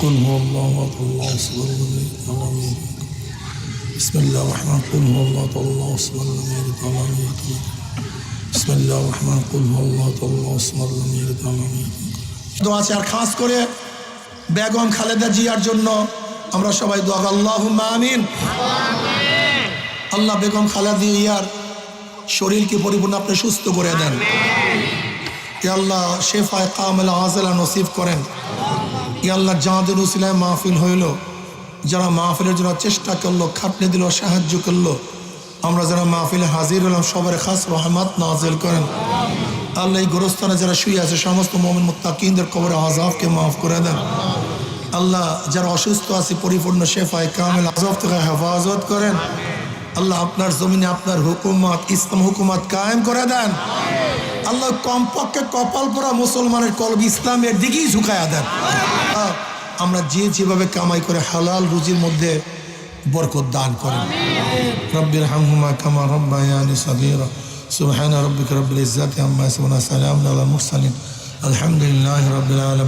قل هو الله أحد الله الصمد لم يلد ولم يولد بسم الله الرحمن قل هو الله أحد الله الصمد لم يلد ولم يولد بسم الله الرحمن قل هو الله أحد الله الصمد لم يلد ولم يولد দোয়া আছে আর খাস করে বেগম খালেদা জিয়ার জন্য আমরা সবাই দোয়া করি, আল্লাহুম্মা আমিন আল্লাহ বেগম খালেদা জিয়ার শরীরকে পরিপূর্ণ আপনি সুস্থ করে দেন ই আল্লাহ শেফায় কামেল আজলা নসিব করেন ই আল্লাহ যাঁদের উসিলায় মাহফিল হইল, যারা মাহফিলের জন্য চেষ্টা করল, খাটনি দিল, সাহায্য করল, আমরা যারা মাহফিলে হাজির হলাম, সবার খাস রহমত নাজিল করেন। আল্লাহ এই গোরস্থানে যারা শুয়ে আছে, সমস্ত মোমিন মুত্তাকিনদের কবর আজাবকে মাফ করে দেন। আল্লাহ যারা অসুস্থ আছে, পরিপূর্ণ শেফায় কামেল আজব থেকে হেফাজত করেন। আল্লাহ আপনার জমিনে আপনার হুকুমত, ইসলাম হুকুমত কায়েম করে দেন। আল্লাহ কমপক্ষে কপাল পরা মুসলমানের কলব ইসলামের দিকেই ঝুঁকায়া দেন। আমরা যে যেভাবে কামাই করে হালাল রুজির মধ্যে বরকত দান করেন। রব্বির হামহুমা কামা রব্বায়ানি সাগীরা। সুবহান রব্বিক রব্বিল ইজ্জাতি আম্মা ইয়াসিফুন সালামুন আলাল মুরসালিন। আলহামদুলিল্লাহি রাব্বিল আলামিন।